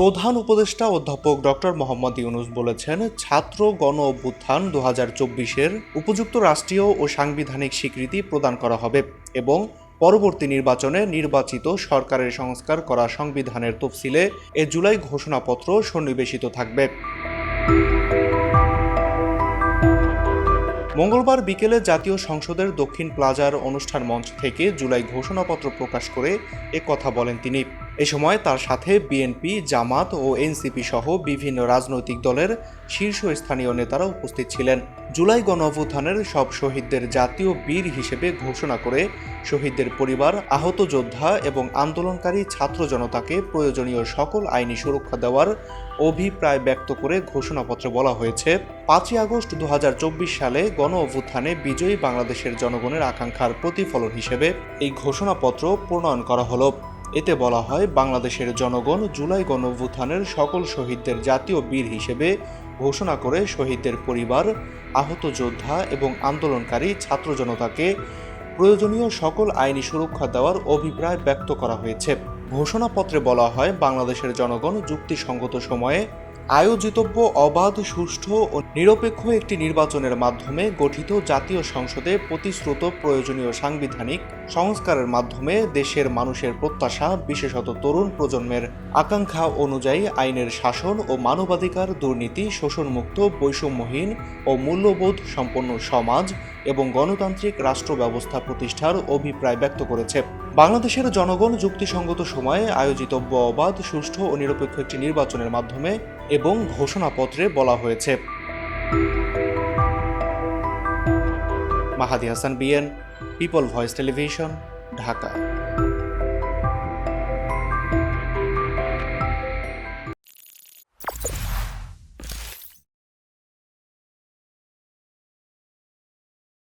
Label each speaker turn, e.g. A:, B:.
A: প্রধান উপদেষ্টা অধ্যাপক ডক্টর মোহাম্মদ ইউনুস বলেছেন, ছাত্র গণ অভ্যুত্থান দু হাজার চব্বিশের উপযুক্ত রাষ্ট্রীয় ও সাংবিধানিক স্বীকৃতি প্রদান করা হবে এবং পরবর্তী নির্বাচনে নির্বাচিত সরকারের সংস্কার করা সংবিধানের তফসিলে এ জুলাই ঘোষণাপত্র সন্নিবেশিত থাকবে। মঙ্গলবার বিকেলে জাতীয় সংসদের দক্ষিণ প্লাজার অনুষ্ঠান মঞ্চ থেকে জুলাই ঘোষণাপত্র প্রকাশ করে এ কথা বলেন তিনি। এ সময় তার সাথে বিএনপি জামাত ও এনসিপি সহ বিভিন্ন রাজনৈতিক দলের শীর্ষস্থানীয় নেতারা উপস্থিত ছিলেন। জুলাই গণ অভ্যুত্থানের সব শহীদদের জাতীয় বীর হিসেবে ঘোষণা করে শহীদদের পরিবার, আহত যোদ্ধা এবং আন্দোলনকারী ছাত্র জনতাকে প্রয়োজনীয় সকল আইনি সুরক্ষা দেওয়ার অভিপ্রায় ব্যক্ত করে ঘোষণাপত্রে বলা হয়েছে, পাঁচই আগস্ট দু হাজার চব্বিশ সালে গণ অভ্যুত্থানে বিজয়ী বাংলাদেশের জনগণের আকাঙ্ক্ষার প্রতিফলন হিসেবে এই ঘোষণাপত্র প্রণয়ন করা হলো। এতে বলা হয়, বাংলাদেশের জনগণ জুলাই গণভ্যুত্থানের সকল শহীদদের জাতীয় বীর হিসেবে ঘোষণা করে শহীদদের পরিবার, আহত যোদ্ধা এবং আন্দোলনকারী ছাত্র জনতাকে প্রয়োজনীয় সকল আইনি সুরক্ষা দেওয়ার অভিপ্রায় ব্যক্ত করা হয়েছে। ঘোষণাপত্রে বলা হয়, বাংলাদেশের জনগণ যুক্তিসঙ্গত সময়ে আয়োজিতব্য অবাধ, সুষ্ঠু ও নিরপেক্ষ একটি নির্বাচনের মাধ্যমে গঠিত জাতীয় সংসদে প্রতিশ্রুত প্রয়োজনীয় সাংবিধানিক সংস্কারের মাধ্যমে দেশের মানুষের প্রত্যাশা, বিশেষত তরুণ প্রজন্মের আকাঙ্ক্ষা অনুযায়ী আইনের শাসন ও মানবাধিকার, দুর্নীতি, শোষণমুক্ত, বৈষম্যহীন ও মূল্যবোধ সম্পন্ন সমাজ এবং গণতান্ত্রিক রাষ্ট্র ব্যবস্থা প্রতিষ্ঠার অভিপ্রায় ব্যক্ত করেছে। বাংলাদেশের জনগণ যুক্তিসঙ্গত সময়ে আয়োজিতব্য অবাধ, সুষ্ঠু ও নিরপেক্ষ একটি নির্বাচনের মাধ্যমে এবং ঘোষণাপত্রে বলা হয়েছে। Mahadi Hasan BN people voice television Dhaka.